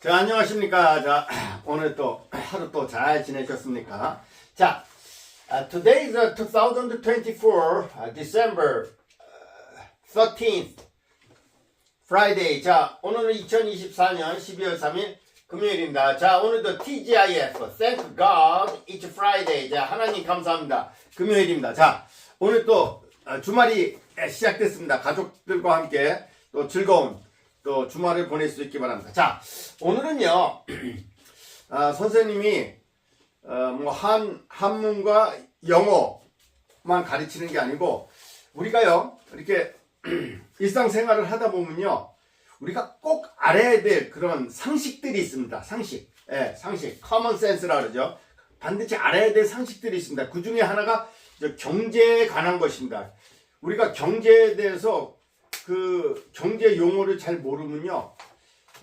자, 안녕하십니까. 자, 오늘 또 하루 또 잘 지내셨습니까? 자, uh, today is uh, 2024, uh, December uh, 13th, Friday. 자, 오늘은 2024년 12월 3일 금요일입니다. 자, 오늘도 TGIF, Thank God, It's Friday. 자, 하나님 감사합니다. 금요일입니다. 자, 오늘 또 어, 주말이 시작됐습니다. 가족들과 함께 또 즐거운 또 주말을 보낼 수 있기 바랍니다. 자, 오늘은요, 아, 선생님이, 어, 뭐, 한, 한문과 영어만 가르치는 게 아니고, 우리가요, 이렇게 일상생활을 하다 보면요, 우리가 꼭 알아야 될 그런 상식들이 있습니다. 상식. 예, 상식. 커먼 센스라 그러죠. 반드시 알아야 될 상식들이 있습니다. 그 중에 하나가 경제에 관한 것입니다. 우리가 경제에 대해서 그 경제 용어를 잘 모르면요,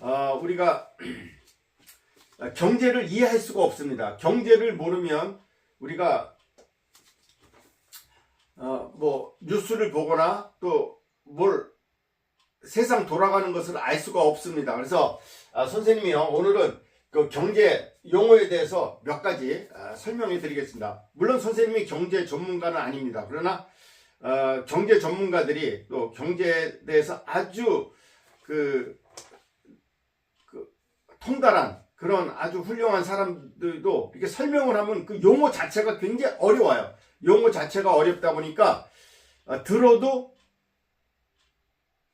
어, 우리가 경제를 이해할 수가 없습니다. 경제를 모르면 우리가 어, 뭐 뉴스를 보거나 또 뭘 세상 돌아가는 것을 알 수가 없습니다. 그래서 아, 선생님이요 오늘은 그 경제 용어에 대해서 몇 가지 아, 설명해 드리겠습니다. 물론 선생님이 경제 전문가는 아닙니다. 그러나 어, 경제 전문가들이 또 경제에 대해서 아주 그, 그 통달한 그런 아주 훌륭한 사람들도 이렇게 설명을 하면 그 용어 자체가 굉장히 어려워요. 용어 자체가 어렵다 보니까 어, 들어도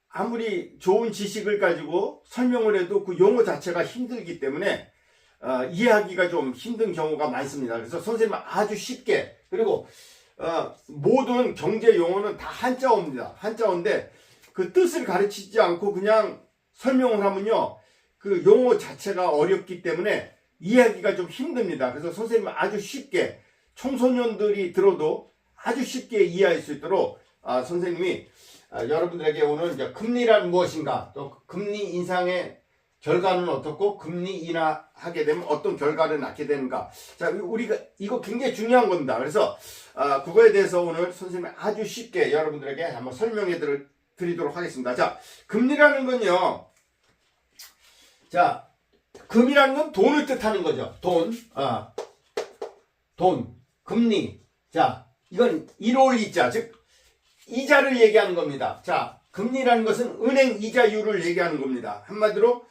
아무리 좋은 지식을 가지고 설명을 해도 그 용어 자체가 힘들기 때문에 어, 이해하기가 좀 힘든 경우가 많습니다. 그래서 선생님은 아주 쉽게 그리고 어, 모든 경제 용어는 다 한자어입니다. 한자어인데 그 뜻을 가르치지 않고 그냥 설명을 하면요. 그 용어 자체가 어렵기 때문에 이해하기가 좀 힘듭니다. 그래서 선생님은 아주 쉽게 청소년들이 들어도 아주 쉽게 이해할 수 있도록 아, 선생님이 아, 여러분들에게 오늘 이제 금리란 무엇인가 또 금리 인상의 결과는 어떻고 금리 인하하게 되면 어떤 결과를 낳게 되는가. 자 우리가 이거 굉장히 중요한 겁니다. 그래서 아, 그거에 대해서 오늘 선생님이 아주 쉽게 여러분들에게 한번 설명해 드리- 드리도록 하겠습니다. 자 금리라는 건요. 자 금이라는 건 돈을 뜻하는 거죠. 돈 아, 돈 금리. 자 이건 1월 이자 즉 이자를 얘기하는 겁니다. 자, 금리라는 것은 은행 이자율을 얘기하는 겁니다. 한마디로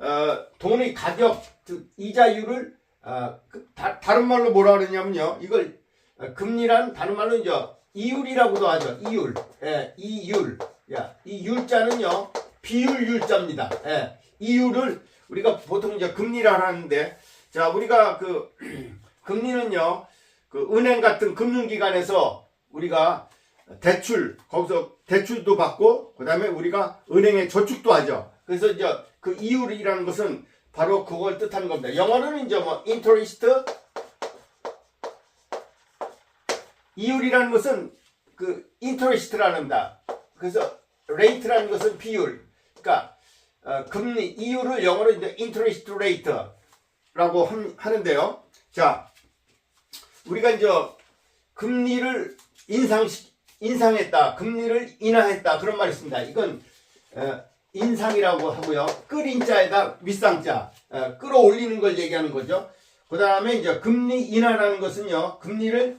어, 돈의 가격, 즉 이자율을 어, 그, 다, 른 말로 뭐라 그러냐면요. 이걸 어, 금리란 다른 말로 이제 이율이라고도 하죠. 이율, 예, 이율. 야, 이 율자는요 비율 율자입니다. 예, 이율을 우리가 보통 이제 금리라 하는데, 자, 우리가 그 금리는요 그 은행 같은 금융기관에서 우리가 대출 거기서 대출도 받고 그 다음에 우리가 은행에 저축도 하죠. 그래서 이제 그 이율이라는 것은 바로 그걸 뜻하는 겁니다. 영어로는 이제 뭐 interest 이율이라는 것은 그 interest라는다. 그래서 rate라는 것은 비율. 그러니까 어, 금리 이율을 영어로 이제 interest rate라고 함- 하는데요. 자, 우리가 이제 금리를 인상시 인상했다, 금리를 인하했다 그런 말이 있습니다. 이건 어, 인상이라고 하고요. 끌인자에다 윗상자, 어, 끌어올리는 걸 얘기하는 거죠. 그 다음에 이제 금리 인하라는 것은요, 금리를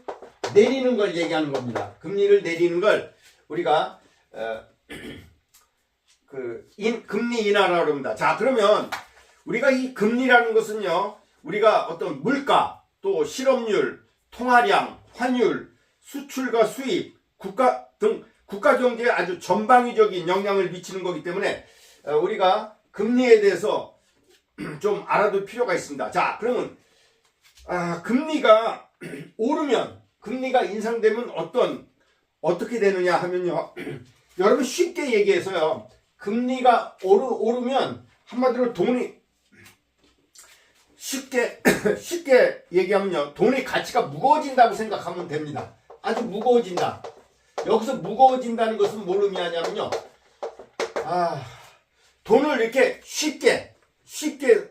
내리는 걸 얘기하는 겁니다. 금리를 내리는 걸 우리가 어, 그 인, 금리 인하라고 합니다. 자, 그러면 우리가 이 금리라는 것은요, 우리가 어떤 물가, 또 실업률, 통화량, 환율, 수출과 수입, 국가 등 국가 경제에 아주 전방위적인 영향을 미치는 거기 때문에 어, 우리가 금리에 대해서 좀 알아둘 필요가 있습니다. 자, 그러면 아, 금리가 오르면 금리가 인상되면 어떤 어떻게 되느냐 하면요. 여러분 쉽게 얘기해서요. 금리가 오르, 오르면 한마디로 돈이 쉽게 쉽게 얘기하면요. 돈의 가치가 무거워진다고 생각하면 됩니다. 아주 무거워진다. 여기서 무거워진다는 것은 뭘 의미하냐면요. 아, 돈을 이렇게 쉽게, 쉽게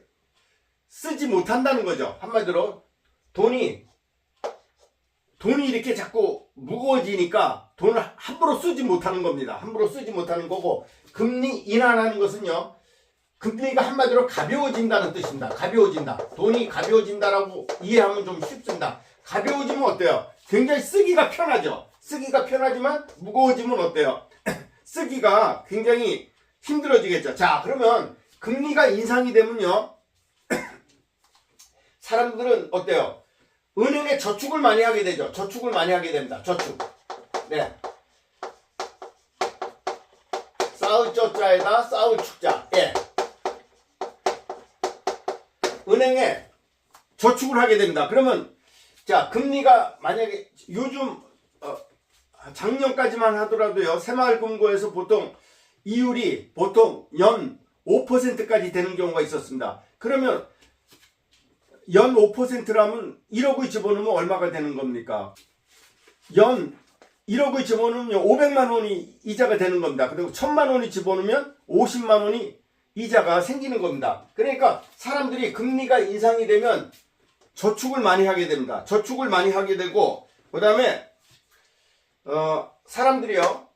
쓰지 못한다는 거죠. 한마디로 돈이, 돈이 이렇게 자꾸 무거워지니까 돈을 함부로 쓰지 못하는 겁니다. 함부로 쓰지 못하는 거고, 금리 인하라는 것은요, 금리가 한마디로 가벼워진다는 뜻입니다. 가벼워진다. 돈이 가벼워진다라고 이해하면 좀 쉽습니다. 가벼워지면 어때요? 굉장히 쓰기가 편하죠. 쓰기가 편하지만 무거워지면 어때요? 쓰기가 굉장히 힘들어지겠죠. 자, 그러면 금리가 인상이 되면요. 사람들은 어때요? 은행에 저축을 많이 하게 되죠. 저축을 많이 하게 됩니다. 저축. 네. 싸울 저자에다 싸울 축자. 예. 은행에 저축을 하게 됩니다. 그러면 자 금리가 만약에 요즘 어, 작년까지만 하더라도요 새마을금고에서 보통 이율이 보통 연 5%까지 되는 경우가 있었습니다. 그러면 연 5%라면 1억을 집어넣으면 얼마가 되는 겁니까? 연 1억을 집어넣으면 500만 원이 이자가 되는 겁니다. 그리고 1000만 원이 집어넣으면 50만 원이 이자가 생기는 겁니다. 그러니까 사람들이 금리가 인상이 되면 저축을 많이 하게 됩니다. 저축을 많이 하게 되고 그 다음에 어, 사람들이요.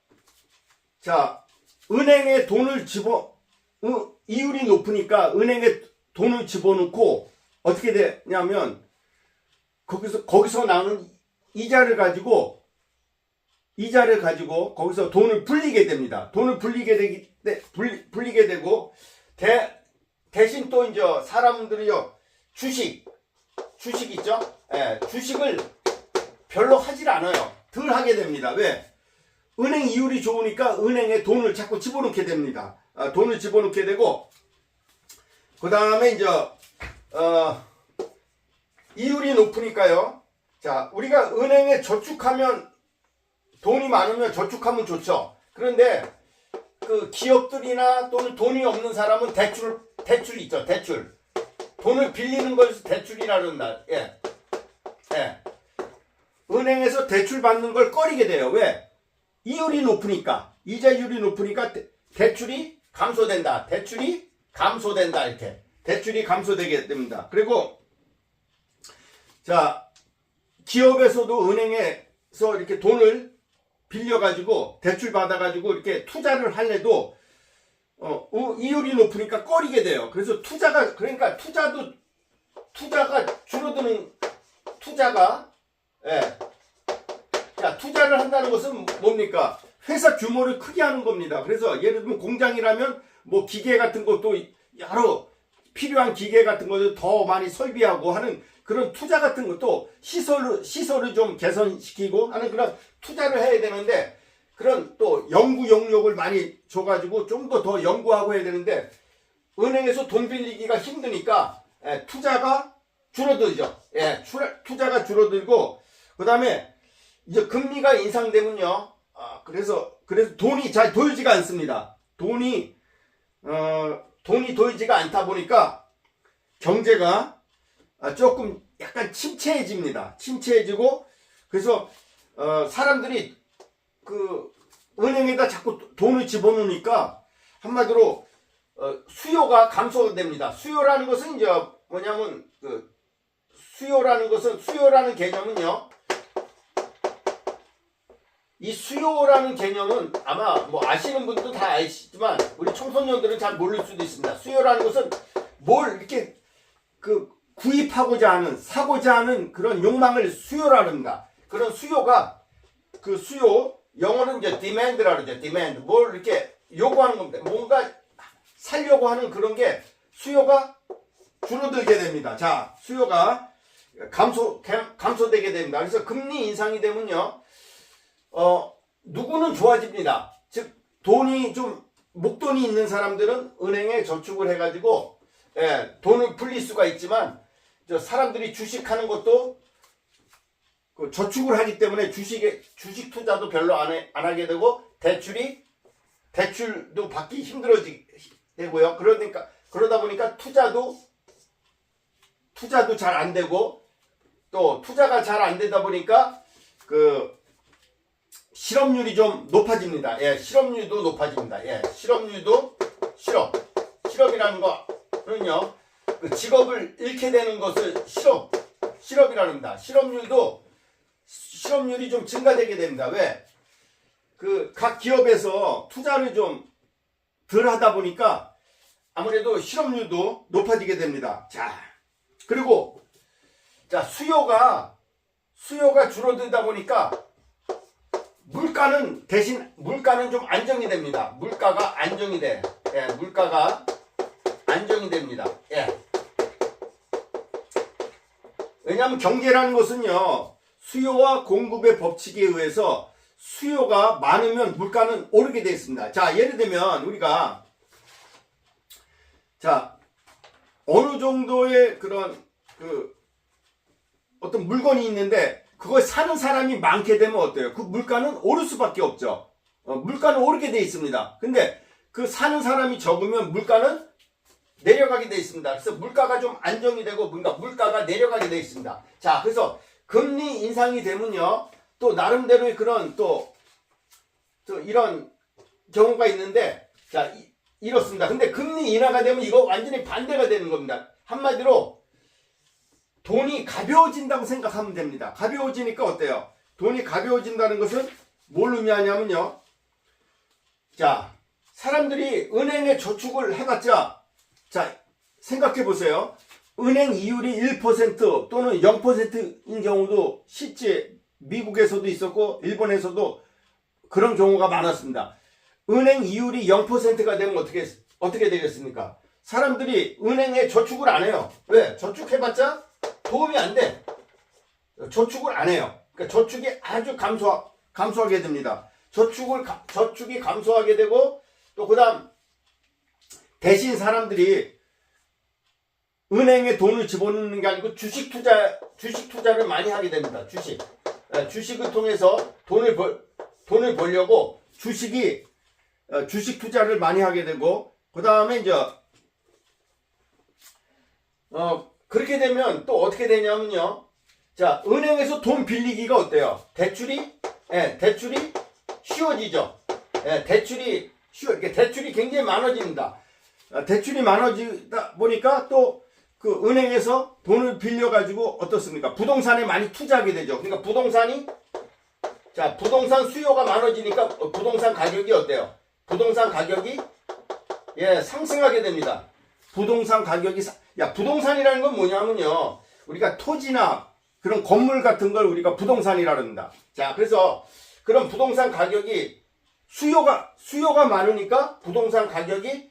자 은행에 돈을 집어 어, 이율이 높으니까 은행에 돈을 집어넣고 어떻게 되냐면 거기서 거기서 나오는 이자를 가지고 이자를 가지고 거기서 돈을 불리게 됩니다. 돈을 불리게 되기 때 불리, 불리게 되고 대 대신 또 이제 사람들이요 주식 주식 있죠? 예, 주식을 별로 하질 않아요. 덜 하게 됩니다. 왜? 은행 이율이 좋으니까 은행에 돈을 자꾸 집어넣게 됩니다. 아, 돈을 집어넣게 되고 그 다음에 이제 어, 이율이 높으니까요. 자, 우리가 은행에 저축하면 돈이 많으면 저축하면 좋죠. 그런데 그 기업들이나 또는 돈이 없는 사람은 대출 대출 있죠. 대출. 돈을 빌리는 것을 대출이라 그런다. 예. 예. 은행에서 대출 받는 걸 꺼리게 돼요. 왜? 이율이 높으니까. 이자율이 높으니까 대, 대출이 감소된다. 대출이 감소된다. 이렇게. 대출이 감소되게 됩니다. 그리고 자, 기업에서도 은행에서 이렇게 돈을 빌려가지고 대출 받아가지고 이렇게 투자를 할래도 어, 어, 이율이 높으니까 꺼리게 돼요. 그래서 투자가 그러니까 투자도 투자가 줄어드는 투자가 예. 자 투자를 한다는 것은 뭡니까? 회사 규모를 크게 하는 겁니다. 그래서 예를 들면 공장이라면 뭐 기계 같은 것도 여러 필요한 기계 같은 것을 더 많이 설비하고 하는 그런 투자 같은 것도 시설을 시설을 좀 개선시키고 하는 그런 투자를 해야 되는데 그런 또 연구 용역을 많이 줘가지고 좀 더 더 연구하고 해야 되는데 은행에서 돈 빌리기가 힘드니까 예, 투자가 줄어들죠. 예, 투자가 줄어들고 그 다음에 이제 금리가 인상되면요. 아, 그래서 그래서 돈이 잘 돌지가 않습니다. 돈이 어, 돈이 돌지가 않다 보니까 경제가 아, 조금 약간 침체해집니다. 침체해지고 그래서 어, 사람들이 그 은행에다 자꾸 돈을 집어넣으니까 한마디로 어, 수요가 감소됩니다. 수요라는 것은 이제 뭐냐면 그 수요라는 것은 수요라는 개념은요. 이 수요라는 개념은 아마 뭐 아시는 분도 다 아시지만 우리 청소년들은 잘 모를 수도 있습니다. 수요라는 것은 뭘 이렇게 그 구입하고자 하는 사고자 하는 그런 욕망을 수요라 합니다. 그런 수요가 그 수요 영어는 이제 demand라 그러죠. demand 뭘 이렇게 요구하는 겁니다. 뭔가 살려고 하는 그런 게 수요가 줄어들게 됩니다. 자, 수요가 감소 감- 감소되게 됩니다. 그래서 금리 인상이 되면요. 어, 누구는 좋아집니다. 즉 돈이 좀 목돈이 있는 사람들은 은행에 저축을 해가지고 예, 돈을 불릴 수가 있지만 저 사람들이 주식하는 것도 그 저축을 하기 때문에 주식에 주식 투자도 별로 안, 해, 안 하게 되고 대출이 대출도 받기 힘들어지고요. 그러니까 그러다 보니까 투자도 투자도 잘 안 되고 또 투자가 잘 안 되다 보니까 그 실업률이 좀 높아집니다. 예, 실업률도 높아집니다. 예, 실업률도 실업 실업이라는 거는요 그 직업을 잃게 되는 것을 실업 실업이라는 겁니다. 실업률도 실업률이 좀 증가되게 됩니다. 왜? 그 각 기업에서 투자를 좀 덜 하다 보니까 아무래도 실업률도 높아지게 됩니다. 자, 그리고 자 수요가 수요가 줄어들다 보니까 물가는 대신 물가는 좀 안정이 됩니다. 물가가 안정이 돼. 예, 물가가 안정이 됩니다. 예. 왜냐하면 경제라는 것은요 수요와 공급의 법칙에 의해서 수요가 많으면 물가는 오르게 되어 있습니다. 자 예를 들면 우리가 자 어느 정도의 그런 그 어떤 물건이 있는데 그걸 사는 사람이 많게 되면 어때요? 그 물가는 오를 수밖에 없죠. 어, 물가는 오르게 돼 있습니다. 근데 그 사는 사람이 적으면 물가는 내려가게 돼 있습니다. 그래서 물가가 좀 안정이 되고 뭔가 물가가 내려가게 돼 있습니다. 자, 그래서 금리 인상이 되면요. 또 나름대로의 그런 또, 또 이런 경우가 있는데 자, 이, 이렇습니다. 근데 금리 인하가 되면 이거 완전히 반대가 되는 겁니다. 한마디로 돈이 가벼워진다고 생각하면 됩니다. 가벼워지니까 어때요? 돈이 가벼워진다는 것은 뭘 의미하냐면요. 자, 사람들이 은행에 저축을 해봤자, 자, 생각해 보세요. 은행 이율이 1% 또는 0%인 경우도 실제 미국에서도 있었고, 일본에서도 그런 경우가 많았습니다. 은행 이율이 0%가 되면 어떻게, 어떻게 되겠습니까? 사람들이 은행에 저축을 안 해요. 왜? 저축해봤자 도움이 안 돼. 저축을 안 해요. 그러니까 저축이 아주 감소, 감소하게 됩니다. 저축을, 가- 저축이 감소하게 되고, 또 그 다음, 대신 사람들이 은행에 돈을 집어넣는 게 아니고 주식 투자, 주식 투자를 많이 하게 됩니다. 주식. 예, 주식을 통해서 돈을 벌, 돈을 벌려고 주식이, 어, 주식 투자를 많이 하게 되고, 그 다음에 이제, 어, 그렇게 되면 또 어떻게 되냐면요. 자, 은행에서 돈 빌리기가 어때요? 대출이, 예, 대출이 쉬워지죠. 예, 대출이 쉬워, 이렇게 대출이 굉장히 많아집니다. 아, 대출이 많아지다 보니까 또 그 은행에서 돈을 빌려가지고 어떻습니까? 부동산에 많이 투자하게 되죠. 그러니까 부동산이, 자, 부동산 수요가 많아지니까 어, 부동산 가격이 어때요? 부동산 가격이, 예, 상승하게 됩니다. 부동산 가격이, 사- 야, 부동산이라는 건 뭐냐면요. 우리가 토지나 그런 건물 같은 걸 우리가 부동산이라 합니다. 자, 그래서 그런 부동산 가격이 수요가, 수요가 많으니까 부동산 가격이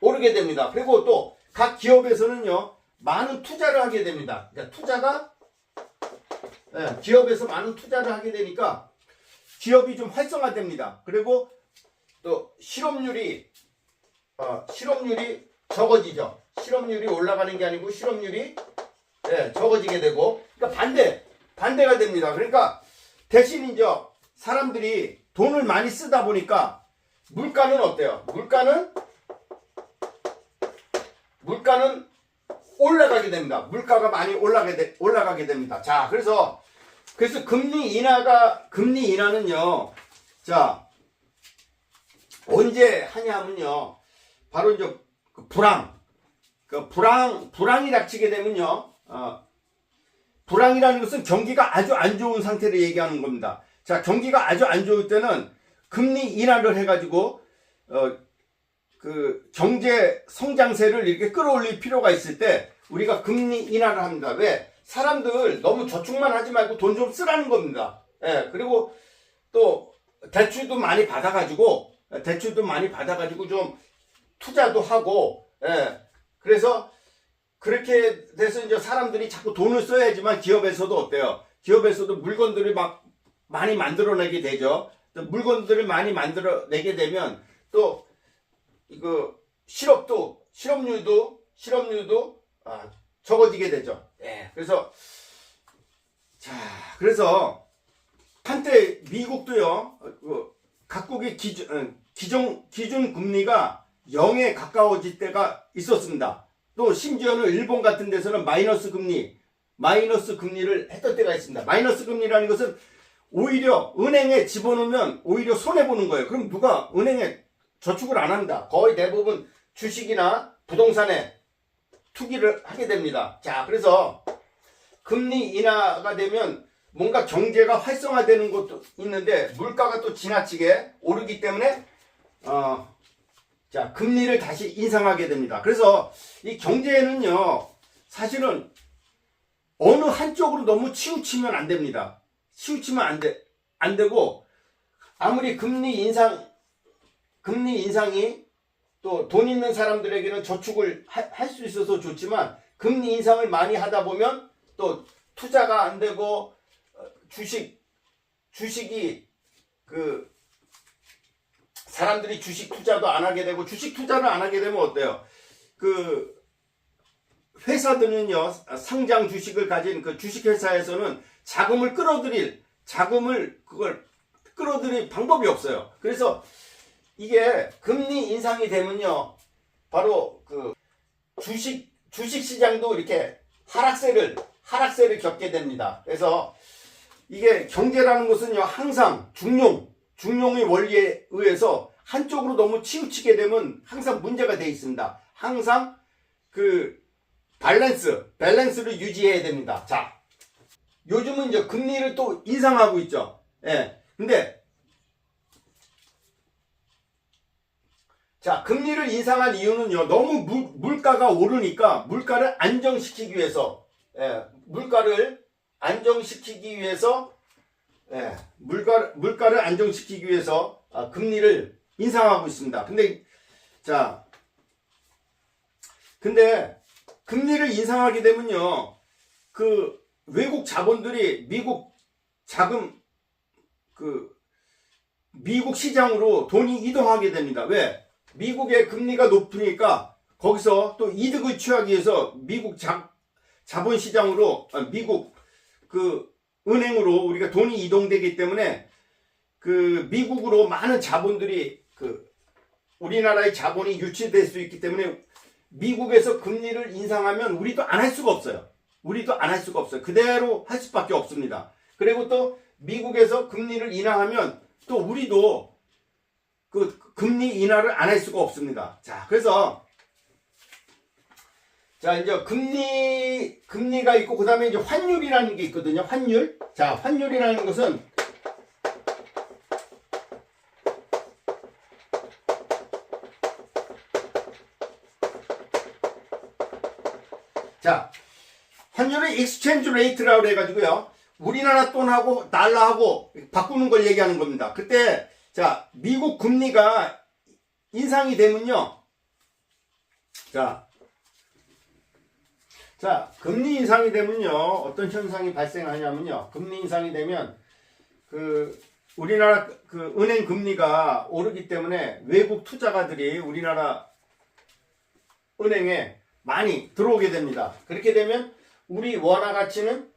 오르게 됩니다. 그리고 또 각 기업에서는요, 많은 투자를 하게 됩니다. 그러니까 투자가, 예, 기업에서 많은 투자를 하게 되니까 기업이 좀 활성화됩니다. 그리고 또 실업률이, 어, 실업률이 적어지죠. 실업률이 올라가는 게 아니고 실업률이 예, 적어지게 되고, 그러니까 반대, 반대가 됩니다. 그러니까 대신 이제 사람들이 돈을 많이 쓰다 보니까 물가는 어때요? 물가는 물가는 올라가게 됩니다. 물가가 많이 올라가게 되, 올라가게 됩니다. 자, 그래서 그래서 금리 인하가 금리 인하는요. 자, 언제 하냐면요. 바로 이제 그 불황 그 불황 불황이 닥치게 되면요. 어, 불황이라는 것은 경기가 아주 안 좋은 상태를 얘기하는 겁니다. 자, 경기가 아주 안 좋을 때는 금리 인하를 해가지고 어, 그 경제 성장세를 이렇게 끌어올릴 필요가 있을 때 우리가 금리 인하를 합니다. 왜? 사람들 너무 저축만 하지 말고 돈 좀 쓰라는 겁니다. 예, 그리고 또 대출도 많이 받아가지고 대출도 많이 받아가지고 좀 투자도 하고 예, 그래서 그렇게 돼서 이제 사람들이 자꾸 돈을 써야지만 기업에서도 어때요? 기업에서도 물건들을 막 많이 만들어내게 되죠. 또 물건들을 많이 만들어내게 되면 또 이거 실업도 실업률도 실업률도 아, 적어지게 되죠. 예. 그래서 자 그래서 한때 미국도요 어, 그 각국의 기준 어, 기준 기준 금리가 0에 가까워질 때가 있었습니다. 또 심지어는 일본 같은 데서는 마이너스 금리, 마이너스 금리를 했던 때가 있습니다. 마이너스 금리라는 것은 오히려 은행에 집어넣으면 오히려 손해보는 거예요. 그럼 누가 은행에 저축을 안 합니다. 거의 대부분 주식이나 부동산에 투기를 하게 됩니다. 자, 그래서 금리 인하가 되면 뭔가 경제가 활성화되는 것도 있는데 물가가 또 지나치게 오르기 때문에 어, 자, 금리를 다시 인상하게 됩니다. 그래서 이 경제는요, 사실은 어느 한쪽으로 너무 치우치면 안 됩니다. 치우치면 안 돼, 안 되고, 아무리 금리 인상, 금리 인상이 또 돈 있는 사람들에게는 저축을 할 수 있어서 좋지만, 금리 인상을 많이 하다 보면 또 투자가 안 되고, 어, 주식, 주식이 그, 사람들이 주식 투자도 안 하게 되고 주식 투자를 안 하게 되면 어때요? 그 회사들은요 상장 주식을 가진 그 주식 회사에서는 자금을 끌어들일 자금을 그걸 끌어들일 방법이 없어요. 그래서 이게 금리 인상이 되면요 바로 그 주식 주식 시장도 이렇게 하락세를 하락세를 겪게 됩니다. 그래서 이게 경제라는 것은요 항상 중용 중용의 원리에 의해서 한쪽으로 너무 치우치게 되면 항상 문제가 돼 있습니다. 항상 그 밸런스, 밸런스를 유지해야 됩니다. 자, 요즘은 이제 금리를 또 인상하고 있죠. 예. 근데 자, 금리를 인상한 이유는요. 너무 물, 물가가 오르니까 물가를 안정시키기 위해서 예, 물가를 안정시키기 위해서 예, 물가, 물가를 안정시키기 위해서 아, 금리를 인상하고 있습니다. 근데, 자, 근데 금리를 인상하게 되면요, 그 외국 자본들이 미국 자금, 그, 미국 시장으로 돈이 이동하게 됩니다. 왜? 미국의 금리가 높으니까 거기서 또 이득을 취하기 위해서 미국 자, 자본 시장으로, 아, 미국 그 은행으로 우리가 돈이 이동되기 때문에 그 미국으로 많은 자본들이 그 우리나라의 자본이 유치될 수 있기 때문에 미국에서 금리를 인상하면 우리도 안 할 수가 없어요. 우리도 안 할 수가 없어요. 그대로 할 수밖에 없습니다. 그리고 또 미국에서 금리를 인하하면 또 우리도 그 금리 인하를 안 할 수가 없습니다. 자, 그래서 자, 이제 금리 금리가 있고 그 다음에 이제 환율이라는 게 있거든요. 환율. 자, 환율이라는 것은 자, 환율은 익스체인지 레이트라고 해가지고요. 우리나라 돈하고 달러하고 바꾸는 걸 얘기하는 겁니다. 그때 자 미국 금리가 인상이 되면요. 자, 자 금리 인상이 되면요 어떤 현상이 발생하냐면요. 금리 인상이 되면 그 우리나라 그 은행 금리가 오르기 때문에 외국 투자가들이 우리나라 은행에 많이 들어오게 됩니다. 그렇게 되면 우리 원화 가치는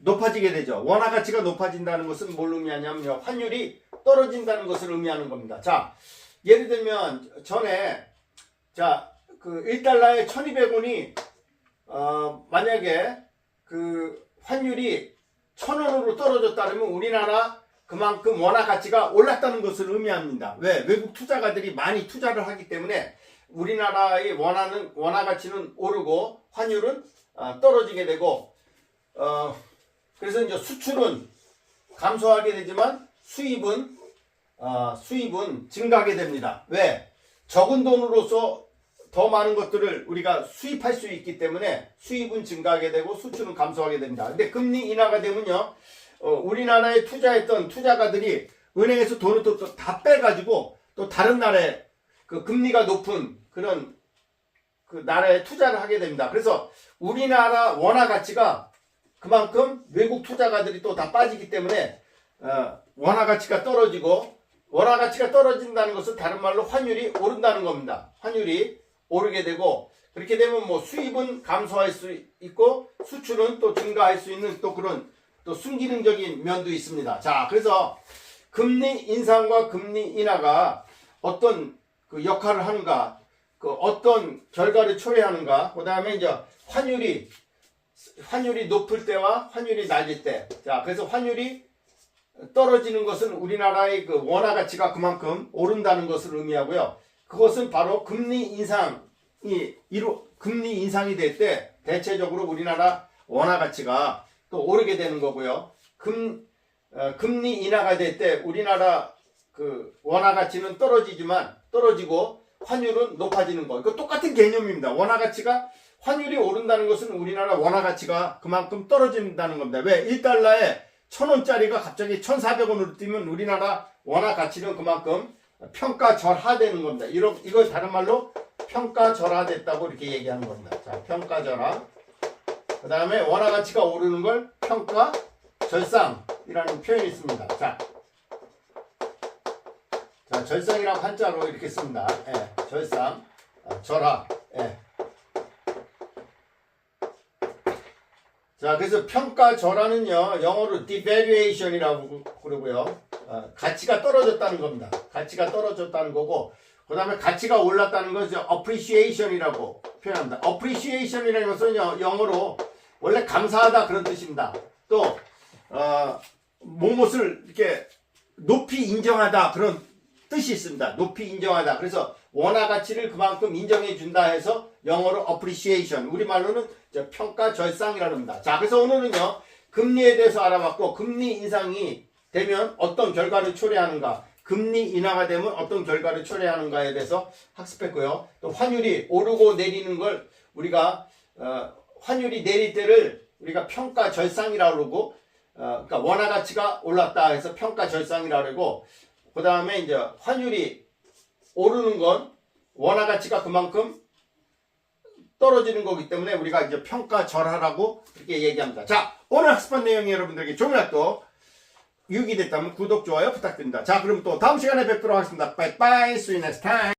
높아지게 되죠. 원화 가치가 높아진다는 것은 뭘 의미하냐면요. 환율이 떨어진다는 것을 의미하는 겁니다. 자, 예를 들면 전에 자, 그 1달러에 1200원이 어, 만약에 그 환율이 1000원으로 떨어졌다면 우리나라 그만큼 원화 가치가 올랐다는 것을 의미합니다. 왜? 외국 투자가들이 많이 투자를 하기 때문에 우리나라의 원화는 원화 가치는 오르고 환율은 어, 떨어지게 되고 어, 그래서 이제 수출은 감소하게 되지만 수입은 어, 수입은 증가하게 됩니다. 왜? 적은 돈으로서 더 많은 것들을 우리가 수입할 수 있기 때문에 수입은 증가하게 되고 수출은 감소하게 됩니다. 근데 금리 인하가 되면요, 어, 우리나라에 투자했던 투자가들이 은행에서 돈을 또 다 빼가지고 또 다른 나라에 그 금리가 높은 그런 그 나라에 투자를 하게 됩니다. 그래서 우리나라 원화 가치가 그만큼 외국 투자가들이 또 다 빠지기 때문에 어, 원화 가치가 떨어지고 원화 가치가 떨어진다는 것은 다른 말로 환율이 오른다는 겁니다. 환율이 오르게 되고 그렇게 되면 뭐 수입은 감소할 수 있고 수출은 또 증가할 수 있는 또 그런 또 순기능적인 면도 있습니다. 자, 그래서 금리 인상과 금리 인하가 어떤 그 역할을 하는가, 그 어떤 결과를 초래하는가, 그 다음에 이제 환율이 환율이 높을 때와 환율이 낮을 때, 자, 그래서 환율이 떨어지는 것은 우리나라의 그 원화 가치가 그만큼 오른다는 것을 의미하고요. 그것은 바로 금리 인상이 이루 금리 인상이 될 때 대체적으로 우리나라 원화 가치가 또 오르게 되는 거고요. 금 어, 금리 인하가 될 때 우리나라 그 원화 가치는 떨어지지만 떨어지고 환율은 높아지는 거. 이거 똑같은 개념입니다. 원화 가치가 환율이 오른다는 것은 우리나라 원화 가치가 그만큼 떨어진다는 겁니다. 왜? 1달러에 1000원짜리가 갑자기 1400원으로 뛰면 우리나라 원화 가치는 그만큼 평가절하되는 겁니다. 이러, 이걸 다른 말로 평가절하됐다고 이렇게 얘기하는 겁니다. 자, 평가절하. 그 다음에 원화 가치가 오르는 걸 평가절상이라는 표현이 있습니다. 자, 자 절상이라고 한자로 이렇게 씁니다. 예, 절상, 아, 절하. 예. 자, 그래서 평가절하는요, 영어로 devaluation이라고 그러고요. 어, 가치가 떨어졌다는 겁니다. 가치가 떨어졌다는 거고, 그 다음에 가치가 올랐다는 것은 appreciation이라고 표현합니다. appreciation이라는 것은 여- 영어로 원래 감사하다 그런 뜻입니다. 또, 어, 무엇을 이렇게 높이 인정하다 그런 뜻이 있습니다. 높이 인정하다. 그래서 원화 가치를 그만큼 인정해 준다 해서 영어로 appreciation. 우리말로는 평가 절상이라고 합니다. 자, 그래서 오늘은요. 금리에 대해서 알아봤고 금리 인상이 되면 어떤 결과를 초래하는가? 금리 인하가 되면 어떤 결과를 초래하는가에 대해서 학습했고요. 또 환율이 오르고 내리는 걸 우리가 어, 환율이 내릴 때를 우리가 평가 절상이라고 그러고 어, 그러니까 원화 가치가 올랐다 해서 평가 절상이라고 그러고 그 다음에 이제 환율이 오르는 건 원화 가치가 그만큼 떨어지는 거기 때문에 우리가 이제 평가 절하라고 이렇게 얘기합니다. 자, 오늘 학습한 내용이 여러분들에게 학도 유익이 됐다면 구독, 좋아요 부탁드립니다. 자, 그럼 또 다음 시간에 뵙도록 하겠습니다. Bye. See you next time.